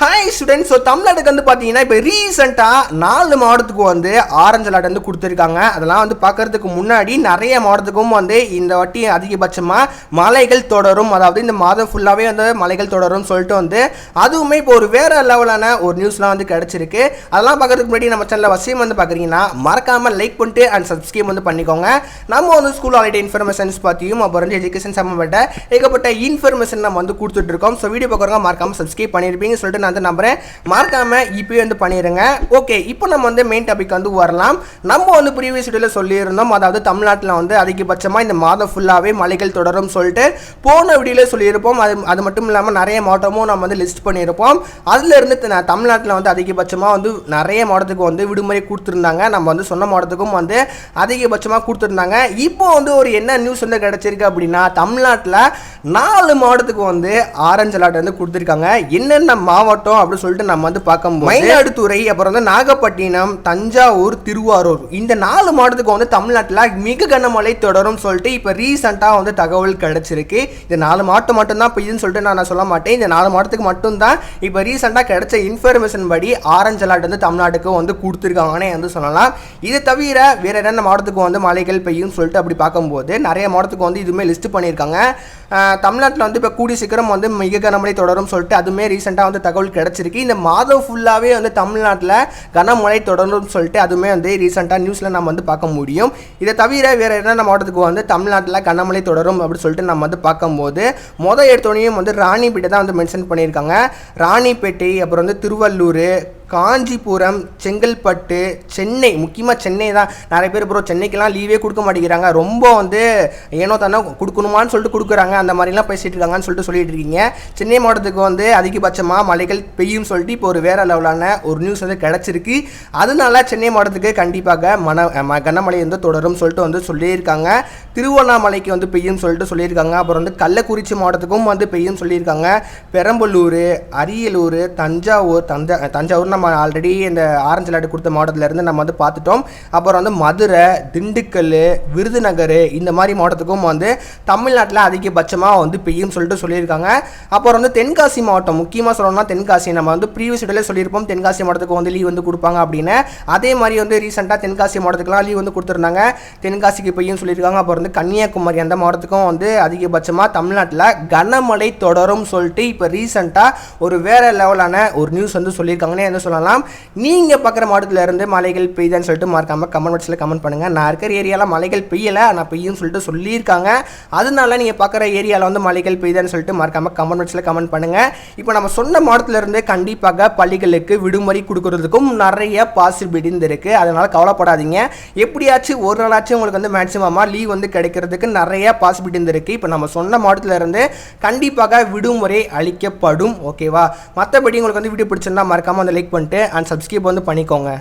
Hi students so தமிழ்நாட்டுக்கு வந்து பார்த்தீங்கன்னா இப்போ ரீசெண்டாக நாலு மாவட்டத்துக்கு வந்து ஆரஞ்சு அலர்ட் வந்து கொடுத்துருக்காங்க. அதெல்லாம் வந்து பார்க்கறதுக்கு முன்னாடி நிறைய மாவட்டத்துக்கும் வந்து இந்த வாட்டி அதிகபட்சமாக மலைகள் தொடரும். அதாவது இந்த மாதம் ஃபுல்லாகவே வந்து மலைகள் தொடரும் சொல்லிட்டு வந்து அதுவுமே இப்போ ஒரு வேறு லெவலான ஒரு நியூஸ்லாம் வந்து கிடச்சிருக்கு. அதெல்லாம் பார்க்கறதுக்கு முன்னாடி நம்ம சேனலில் வசியம் வந்து பார்க்குறீங்கன்னா மறக்காமல் லைக் பண்ணிட்டு அண்ட் சப்ஸ்கிரைப் வந்து பண்ணிக்கோங்க. நம்ம வந்து ஸ்கூல் ஆல்ரெடி இன்ஃபர்மேஷன்ஸ் பற்றியும் அப்புறம் வந்து எஜுகேஷன் சம்மந்தப்பட்ட ஏகப்பட்ட இன்ஃபர்மேஷன் நம்ம வந்து கொடுத்துட்ருக்கோம் ஸோ வீடியோ பார்க்குறவங்க மறக்காமல் சப்ஸ்கிரைப் பண்ணியிருப்பீங்க சொல்லிட்டு நான் வந்து நம்புறேன். மறக்காமல் இப்போயே வந்து பண்ணிடுங்க ஓகே இப்போ நம்ம வந்து மெயின் டாபிக் வந்து வரலாம். நம்ம வந்து ப்ரீவியஸ் வீடியோவில் சொல்லியிருந்தோம். அதாவது தமிழ்நாட்டில் வந்து அதிகபட்சமாக இந்த மாதம் ஃபுல்லாகவே மலைகள் தொடரும் சொல்லிட்டு போன வீடியோவில் சொல்லியிருப்போம். அது அது மட்டும் இல்லாமல் நிறைய மாவட்டமும் நம்ம வந்து லிஸ்ட் பண்ணியிருப்போம். அதிலிருந்து த- தமிழ்நாட்டில் வந்து அதிகபட்சமாக வந்து நிறைய மாவட்டத்துக்கு வந்து விடுமுறை கொடுத்துருந்தாங்க. நம்ம வந்து சொன்ன மாவட்டத்துக்கும் வந்து அதிகபட்சமாக கொடுத்துருந்தாங்க. இப்போ வந்து ஒரு என்ன நியூஸ் வந்து கிடச்சிருக்கு அப்படின்னா தமிழ்நாட்டில் நாலு மாவட்டத்துக்கு வந்து ஆரஞ்சு அலர்ட் வந்து கொடுத்துருக்காங்க. என்னென்ன மாவட்டம் அப்படின்னு சொல்லிட்டு நம்ம வந்து பார்க்கும்போது மயிலாடுதுறை அப்புறம் வந்து நாகப்பட்டினம் தஞ்சாவூர் திருவாரூர். இந்த நாலு மாவட்டத்துக்கு வந்து தமிழ்நாட்டில் மிக கனமழை தொடரும் சொல்லிட்டு இப்போ ரீசெண்டாக வந்து தகவல் கிடைச்சிருக்கு. இந்த நாலு மாவட்டம் மட்டும்தான் பெய்யுதுன்னு சொல்லிட்டு நான் சொல்ல மாட்டேன். இந்த நாலு மாவட்டத்துக்கு மட்டும்தான் இப்போ ரீசெண்டாக கிடைச்ச இன்ஃபர்மேஷன் படி ஆரஞ்சு அலர்ட் வந்து தமிழ்நாட்டுக்கு வந்து கொடுத்துருக்காங்கன்னே வந்து சொல்லலாம். இது தவிர வேற என்னென்ன மாவட்டத்துக்கு வந்து மழைகள் பெய்யும் சொல்லிட்டு அப்படி பார்க்கும்போது நிறைய மாவட்டத்துக்கு வந்து இதுவுமே லிஸ்ட் பண்ணியிருக்காங்க. தமிழ்நாட்டில் வந்து இப்போ கூடி சீக்கிரம் வந்து மிக கனமழை தொடரும் சொல்லிட்டு அதுவுமே ரீசெண்டாக வந்து தகவல் கிடச்சிருக்கு. இந்த மாதம் ஃபுல்லாகவே வந்து தமிழ்நாட்டில் கனமழை தொடரும் சொல்லிட்டு அதுவுமே வந்து ரீசெண்டாக நியூஸில் நம்ம வந்து பார்க்க முடியும். இதை தவிர வேறு என்னென்ன மாவட்டத்துக்கு வந்து தமிழ்நாட்டில் கனமழை தொடரும் அப்படின்னு சொல்லிட்டு நம்ம வந்து பார்க்கும்போது மொதல் எடுத்தோடனையும் வந்து ராணிப்பேட்டை தான் வந்து மென்ஷன் பண்ணியிருக்காங்க. ராணிப்பேட்டை அப்புறம் வந்து திருவள்ளூர் காஞ்சிபுரம் செங்கல்பட்டு சென்னை முக்கியமாக சென்னை தான். நிறைய பேர் ப்ரோ சென்னைக்கெல்லாம் லீவே கொடுக்க மாட்டேங்கிறாங்க. ரொம்ப வந்து ஏனோ தானே கொடுக்கணுமான்னு சொல்லிட்டு கொடுக்குறாங்க. அந்த மாதிரிலாம் பேசிகிட்டு இருக்காங்கன்னு சொல்லிட்டு சொல்லிட்டு இருக்கீங்க. சென்னை மாவட்டத்துக்கு வந்து அதிகபட்சமாக மழைகள் பெய்யும் சொல்லிட்டு இப்போ ஒரு வேறு லெவலான ஒரு நியூஸ் வந்து கிடச்சிருக்கு. அதனால சென்னை மாவட்டத்துக்கு கண்டிப்பாக மன ம- கனமழை வந்து தொடரும் சொல்லிட்டு வந்து சொல்லியிருக்காங்க. திருவண்ணாமலைக்கு வந்து பெய்யும் சொல்லிட்டு சொல்லியிருக்காங்க. அப்புறம் வந்து கள்ளக்குறிச்சி மாவட்டத்துக்கும் வந்து பெய்யும் சொல்லியிருக்காங்க. பெரம்பலூர் அரியலூர் தஞ்சாவூர் தஞ்சா தஞ்சாவூர்னா நம்ம ஆல்ரெடி இந்த ஆரஞ்சு லாட்டு கொடுத்த மாவட்டத்திலேருந்து நம்ம வந்து பார்த்துட்டோம். அப்புறம் வந்து மதுரை திண்டுக்கல் விருதுநகர் இந்த மாதிரி மாவட்டத்துக்கும் வந்து தமிழ்நாட்டில் அதிகபட்சமாக வந்து பெய்யும் சொல்லிட்டு சொல்லியிருக்காங்க. அப்புறம் வந்து தென்காசி மாவட்டம் முக்கியமாக சொல்லணும்னா தென்காசி நம்ம வந்து ப்ரீவியஸ் வீடியோவில் சொல்லியிருப்போம். தென்காசி மாவட்டத்துக்கு வந்து லீவ் வந்து கொடுப்பாங்க அப்படின்னு. அதே மாதிரி வந்து ரீசெண்டாக தென்காசி மாவட்டத்துக்குலாம் லீவ் வந்து கொடுத்துருந்தாங்க. தென்காசிக்கு பெய்யும் சொல்லியிருக்காங்க. அப்புறம் வந்து கன்னியாகுமரி அந்த மாவட்டத்துக்கும் வந்து அதிகபட்சமாக தமிழ்நாட்டில் கனமழை தொடரும் சொல்லிட்டு இப்போ ரீசெண்டாக ஒரு வேறு லெவலான ஒரு நியூஸ் வந்து சொல்லியிருக்காங்கன்னே வந்து சொல்லலாம். நீங்கள் பார்க்குற மாவட்டத்திலேருந்து மலைகள் பெய்யுதான்னு சொல்லிட்டு மறக்காம கமெண்ட் பாக்ஸில் கமெண்ட் பண்ணுங்கள் நான் இருக்கிற ஏரியாவில் மலைகள் பெய்யலை ஆனால் பெய்யும் சொல்லிட்டு சொல்லியிருக்காங்க. அதனால நீங்கள் பார்க்குற ஏரியாவில் வந்து மலைகள் பெய்யுதான்னு சொல்லிட்டு மறக்காம கமெண்ட் பாக்ஸில் கமெண்ட் பண்ணுங்கள் இப்போ நம்ம சொன்ன மாவட்டத்திலேருந்து கண்டிப்பாக பள்ளிகளுக்கு விடுமுறை கொடுக்கறதுக்கும் நிறைய பாசிபிலிட்டி இருக்கு. அதனால கவலைப்படாதீங்க. எப்படியாச்சும் ஒரு நாளாச்சும் உங்களுக்கு வந்து மேக்ஸிமமாக லீவ் வந்து கிடைக்கிறதுக்கு நிறைய பாசிபிலிட்டி இருக்கு. இப்போ நம்ம சொன்ன மாவட்டத்திலேருந்து கண்டிப்பாக விடுமுறை அளிக்கப்படும். ஓகேவா மற்றபடி உங்களுக்கு வந்து வீடியோ பிடிச்சிருந்தா மறக்காம அந்த லைக் பண்ணிட்டு அண்ட் சப்ஸ்கிரைப் வந்து பண்ணிக்கோங்க.